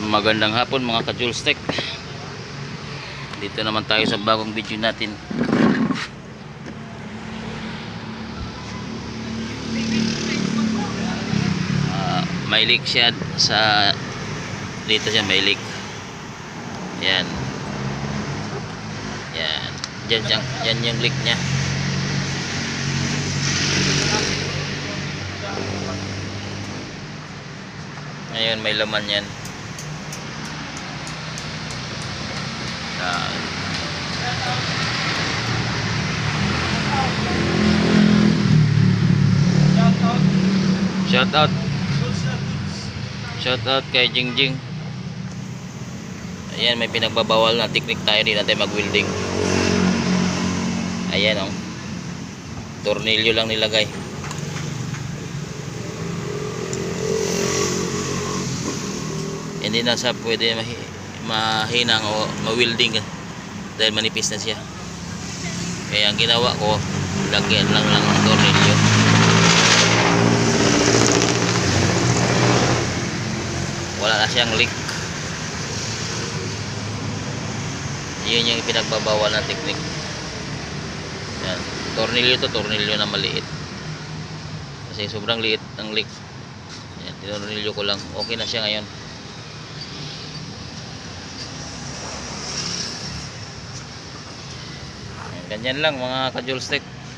Magandang hapon mga ka-Julstek Dito naman tayo sa bagong video natin. Ah, May leak siya sa Dito siya may leak Yan. Yan. Yan, yan, yan yung leak niya. Ngayon may laman yan Yan. Shout out. Shout out kay Jingjing. Ayan, may pinagbabawal na technique tayo. Hindi natin mag-welding. Ayan oh. Tornilyo lang nilagay. Hindi na sa pwede mahi- mahinang o ma-welding dahil manipis na siya. Kaya ang ginawa ko, lagyan lang lang ng tornilyo. wala na siyang leak. Yun yung pinagbabawal ng technique. Yan. Tornilyo to tornilyo na maliit. Kasi sobrang liit ng leak. Yan tinornilyo ko lang. Okay na siya ngayon ganyan lang mga ka-joystick